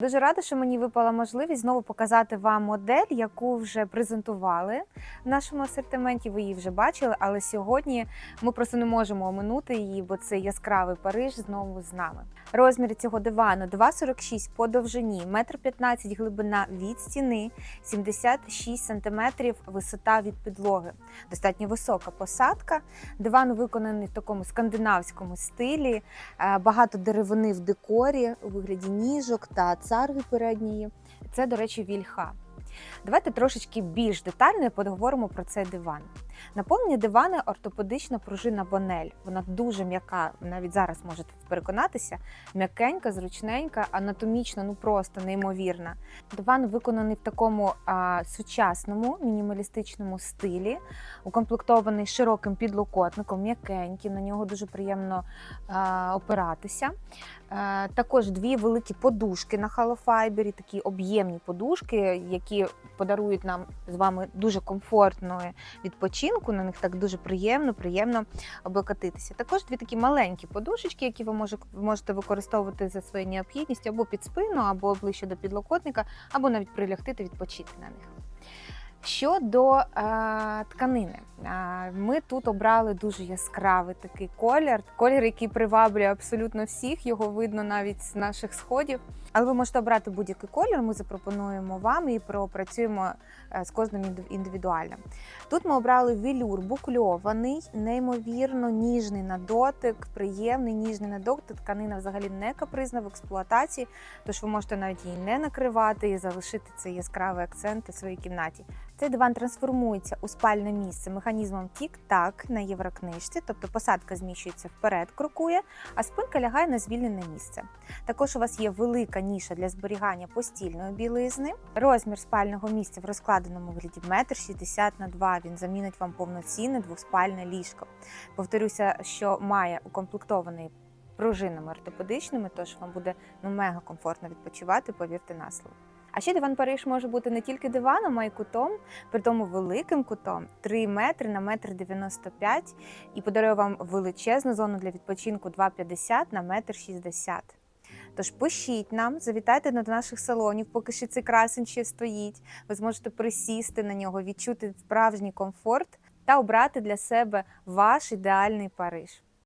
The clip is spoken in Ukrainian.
Дуже рада, що мені випала можливість знову показати вам модель, яку вже презентували в нашому асортименті. Ви її вже бачили, але сьогодні ми просто не можемо оминути її, бо це яскравий Париж знову з нами. Розміри цього дивану 2,46 по довжині, 1,15 м глибина від стіни, 76 см висота від підлоги. Достатньо висока посадка. Диван виконаний в такому скандинавському стилі, е, багато деревини в декорі у вигляді ніжок та царги передньої. Це, до речі, вільха. Давайте трошечки більш детально поговоримо про цей диван. Наповнення дивана ортопедична пружина Бонель. Вона дуже м'яка, навіть зараз можете переконатися. М'якенька, зручненька, анатомічно, ну просто неймовірна. Диван виконаний в такому а, сучасному мінімалістичному стилі, укомплектований широким підлокотником, м'якенький, на нього дуже приємно а, опиратися. Е, Також дві великі подушки на халофайбері, такі об'ємні подушки, які подарують нам з вами дуже комфортної відпочинку. На них так дуже приємно, приємно облокотитися. Також дві такі маленькі подушечки, які ви може- можете використовувати за своєю необхідністю або під спину, або ближче до підлокотника, або навіть прилягти та відпочити на них. Щодо е, тканини, ми тут обрали дуже яскравий такий колір, колір, який приваблює абсолютно всіх. Його видно навіть з наших сходів. Але ви можете обрати будь-який колір. Ми запропонуємо вам і пропрацюємо е, з кожним індивідуально. Тут ми обрали велюр букльований, неймовірно ніжний на дотик, приємний ніжний на дотик. Тканина взагалі не капризна в експлуатації, тож ви можете навіть її не накривати і залишити цей яскравий акцент у своїй кімнаті. Цей диван трансформується у спальне місце механізмом тік-так на єврокнижці, тобто посадка зміщується вперед, крокує, а спинка лягає на звільнене місце. Також у вас є велика ніша для зберігання постільної білизни. Розмір спального місця в розкладеному вигляді 1,60 м на 2 Він замінить вам повноцінне двоспальне ліжко. Повторюся, що має укомплектований пружинами ортопедичними, тож вам буде ну мега комфортно відпочивати, повірте на слово. А ще диван Париж може бути не тільки диваном, а й кутом, при тому великим кутом 3 метри на метр 95 і подарує вам величезну зону для відпочинку 2,50 на метр 60. Тож пишіть нам, завітайте до наших салонів, поки ще цей красень ще стоїть. Ви зможете присісти на нього, відчути справжній комфорт та обрати для себе ваш ідеальний Париж.